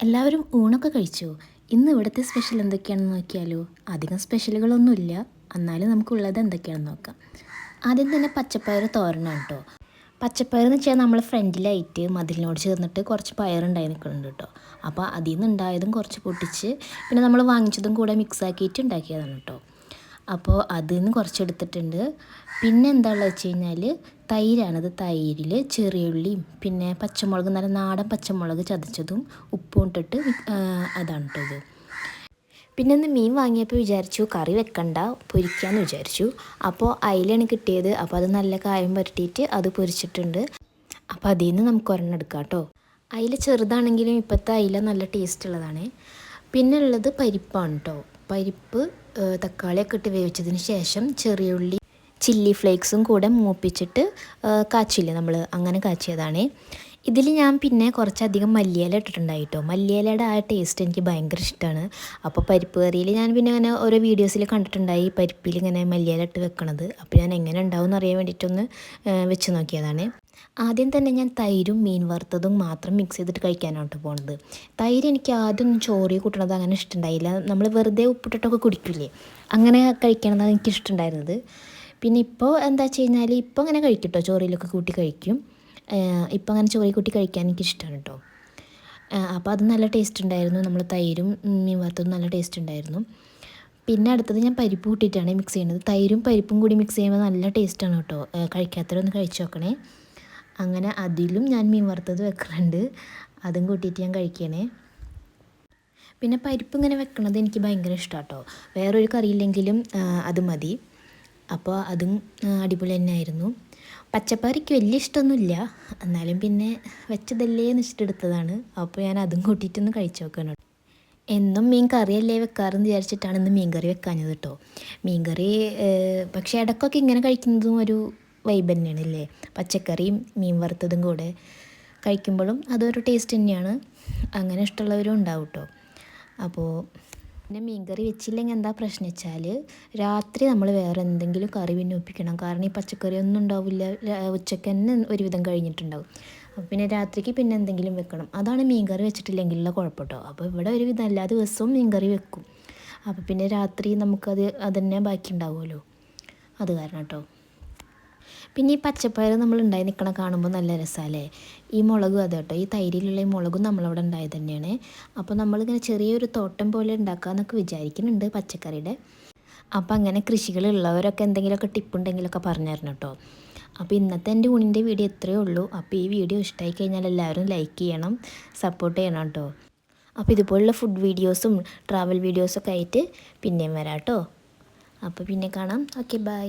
എല്ലാവരും ഊണൊക്കെ കഴിച്ചു? ഇന്ന് ഇവിടുത്തെ സ്പെഷ്യൽ എന്തൊക്കെയാണെന്ന് നോക്കിയാലോ? അധികം സ്പെഷ്യലുകളൊന്നുമില്ല എന്നാലും നമുക്കുള്ളത് എന്തൊക്കെയാണെന്ന് നോക്കാം. ആദ്യം തന്നെ പച്ചപ്പയർ തോരനാണ് കേട്ടോ പച്ചപ്പയർ എന്ന് വെച്ചാൽ നമ്മൾ ഫ്രണ്ടിലായിട്ട് മതിലിനോട് ചേർന്നിട്ട് കുറച്ച് പയറുണ്ടായി നിൽക്കുന്നുണ്ട് കേട്ടോ അപ്പോൾ അതിൽ നിന്ന് ഉണ്ടായതും കുറച്ച് പൊട്ടിച്ച് പിന്നെ നമ്മൾ വാങ്ങിച്ചതും കൂടെ മിക്സ് ആക്കിയിട്ട് ഉണ്ടാക്കിയതാണ് കേട്ടോ അപ്പോൾ അതിൽ നിന്ന് കുറച്ചെടുത്തിട്ടുണ്ട്. പിന്നെ എന്താണെന്ന് വെച്ച് കഴിഞ്ഞാൽ തൈരാണത് തൈരിൽ ചെറിയുള്ളിയും പിന്നെ പച്ചമുളക് നല്ല നാടൻ പച്ചമുളക് ചതച്ചതും ഉപ്പും ഇട്ടിട്ട് അതാണ് കേട്ടത് പിന്നെ ഒന്ന് മീൻ വാങ്ങിയപ്പോൾ വിചാരിച്ചു കറി വെക്കണ്ട പൊരിക്കാമെന്ന് വിചാരിച്ചു. അപ്പോൾ അയിലാണ് കിട്ടിയത്. അപ്പോൾ അത് നല്ല കായം പുരട്ടിയിട്ട് അത് പൊരിച്ചിട്ടുണ്ട്. അപ്പോൾ അതിൽ നിന്ന് നമുക്ക് ഒരെണ്ണം എടുക്കാം കേട്ടോ അയില ചെറുതാണെങ്കിലും ഇപ്പോഴത്തെ അയില നല്ല ടേസ്റ്റ് ഉള്ളതാണ്. പിന്നെ ഉള്ളത് പരിപ്പാണ് കേട്ടോ പരിപ്പ് തക്കാളിയൊക്കെ ഇട്ട് വേവിച്ചതിന് ശേഷം ചെറിയ ഉള്ളി ചില്ലി ഫ്ലേക്സും കൂടെ മൂപ്പിച്ചിട്ട് കാച്ചില്ലേ നമ്മൾ അങ്ങനെ കാച്ചിയതാണ്. ഇതിൽ ഞാൻ പിന്നെ കുറച്ചധികം മല്ലിയില ഇട്ടിട്ടുണ്ടായി കേട്ടോ മല്ലിയിലയുടെ ആ ടേസ്റ്റ് എനിക്ക് ഭയങ്കര ഇഷ്ടമാണ് അപ്പോൾ പരിപ്പ് കറിയിൽ ഞാൻ പിന്നെ അങ്ങനെ ഓരോ വീഡിയോസിൽ കണ്ടിട്ടുണ്ടായി പരിപ്പിൽ ഇങ്ങനെ മല്ലിയില ഇട്ട് വെക്കണത്. അപ്പോൾ ഞാൻ എങ്ങനെ ഉണ്ടാവും അറിയാൻ വേണ്ടിയിട്ടൊന്ന് വെച്ച് നോക്കിയതാണ്. ആദ്യം തന്നെ ഞാൻ തൈരും മീൻ വറുത്തതും മാത്രം മിക്സ് ചെയ്തിട്ട് കഴിക്കാനാണ് കേട്ടോ പോണത്. തൈര് എനിക്ക് ആദ്യം ചോറി കൂട്ടണത് അങ്ങനെ ഇഷ്ടമുണ്ടായില്ല നമ്മൾ വെറുതെ ഉപ്പിട്ടിട്ടൊക്കെ കുടിക്കില്ലേ അങ്ങനെ കഴിക്കണമെന്നാണ് എനിക്ക് ഇഷ്ടമുണ്ടായിരുന്നത് പിന്നെ ഇപ്പോൾ എന്താ വെച്ച് കഴിഞ്ഞാൽ ഇപ്പോൾ അങ്ങനെ കഴിക്കും കേട്ടോ ചോറിലൊക്കെ കൂട്ടി കഴിക്കും. ഇപ്പോൾ അങ്ങനെ ചോറി കൂട്ടി കഴിക്കാൻ എനിക്ക് ഇഷ്ടമാണ് കേട്ടോ അപ്പോൾ അത് നല്ല ടേസ്റ്റ് ഉണ്ടായിരുന്നു. നമ്മൾ തൈരും മീൻ വറുത്തതും നല്ല ടേസ്റ്റ് ഉണ്ടായിരുന്നു. പിന്നെ അടുത്തത് ഞാൻ പരിപ്പ് കൂട്ടിയിട്ടാണ് മിക്സ് ചെയ്യുന്നത്. തൈരും പരിപ്പും കൂടി മിക്സ് ചെയ്യുമ്പോൾ നല്ല ടേസ്റ്റാണ് കേട്ടോ. കഴിക്കാത്തവരൊന്ന് കഴിച്ചു നോക്കണേ. അങ്ങനെ അതിലും ഞാൻ മീൻ വറുത്തത് വെക്കുന്നുണ്ട് അതും കൂട്ടിയിട്ട് ഞാൻ കഴിക്കണേ. പിന്നെ പരിപ്പ് ഇങ്ങനെ വെക്കണത് എനിക്ക് ഭയങ്കര ഇഷ്ടമാണ് കേട്ടോ. വേറൊരു കറിയില്ലെങ്കിലും അത് മതി. അപ്പോൾ അതും അടിപൊളി തന്നെ തന്നെയായിരുന്നു. പച്ചപ്പയറിക്ക് വലിയ ഇഷ്ടമൊന്നുമില്ല. എന്നാലും പിന്നെ വെച്ചതല്ലേ എന്ന് വെച്ചിട്ട് എടുത്തതാണ് അപ്പോൾ ഞാൻ അതും കൂട്ടിയിട്ടൊന്ന് കഴിച്ചു നോക്കണം എന്നും മീൻ കറിയല്ലേ വെക്കാറെന്ന് വിചാരിച്ചിട്ടാണ് ഇന്ന് മീൻ കറി വെക്കാഞ്ഞത് കേട്ടോ. മീൻ കറി പക്ഷേ ഇടയ്ക്കൊക്കെ ഇങ്ങനെ കഴിക്കുന്നതും ഒരു വൈബ് തന്നെയാണ് അല്ലേ? പച്ചക്കറിയും മീൻ വറുത്തതും കൂടെ കഴിക്കുമ്പോഴും അതൊരു ടേസ്റ്റ് തന്നെയാണ്. അങ്ങനെ ഇഷ്ടമുള്ളവരും ഉണ്ടാവും കേട്ടോ. അപ്പോൾ പിന്നെ മീൻകറി വെച്ചില്ലെങ്കിൽ എന്താ പ്രശ്നം വെച്ചാൽ രാത്രി നമ്മൾ വേറെ എന്തെങ്കിലും കറി പിന്നെ ഒപ്പിക്കണം. കാരണം ഈ പച്ചക്കറി ഒന്നും ഉണ്ടാവില്ല. ഉച്ചയ്ക്ക് തന്നെ ഒരുവിധം കഴിഞ്ഞിട്ടുണ്ടാവും. അപ്പോൾ പിന്നെ രാത്രിക്ക് പിന്നെ എന്തെങ്കിലും വെക്കണം. അതാണ് മീൻകറി വെച്ചിട്ടില്ലെങ്കിലുള്ള കുഴപ്പം കേട്ടോ അപ്പോൾ ഇവിടെ ഒരുവിധം എല്ലാ ദിവസവും മീൻകറി വെക്കും. അപ്പോൾ പിന്നെ രാത്രി നമുക്കത് അതന്നെ ബാക്കി ഉണ്ടാവുമല്ലോ അത് കാരണം കേട്ടോ പിന്നെ ഈ പച്ചപ്പയർ നമ്മൾ ഉണ്ടായി നിൽക്കണ കാണുമ്പോൾ നല്ല രസമല്ലേ ഈ മുളകും അതെ കേട്ടോ. ഈ തൈരിലുള്ള ഈ മുളകും നമ്മളവിടെ ഉണ്ടായത് തന്നെയാണ്. അപ്പോൾ നമ്മളിങ്ങനെ ചെറിയൊരു തോട്ടം പോലെ ഉണ്ടാക്കാമെന്നൊക്കെ വിചാരിക്കുന്നുണ്ട് പച്ചക്കറിയുടെ. അപ്പോൾ അങ്ങനെ കൃഷികളുള്ളവരൊക്കെ എന്തെങ്കിലുമൊക്കെ ടിപ്പുണ്ടെങ്കിലൊക്കെ പറഞ്ഞു തരണം കേട്ടോ. അപ്പോൾ ഇന്നത്തെ എന്റെ ഊണിന്റെ വീഡിയോ ഇത്രയേ ഉള്ളൂ. അപ്പോൾ ഈ വീഡിയോ ഇഷ്ടമായി കഴിഞ്ഞാൽ എല്ലാവരും ലൈക്ക് ചെയ്യണം സപ്പോർട്ട് ചെയ്യണം കേട്ടോ. അപ്പോൾ ഇതുപോലുള്ള ഫുഡ് വീഡിയോസും ട്രാവൽ വീഡിയോസൊക്കെ ആയിട്ട് പിന്നെയും വരാം കേട്ടോ. അപ്പോൾ പിന്നെ കാണാം. Okay bye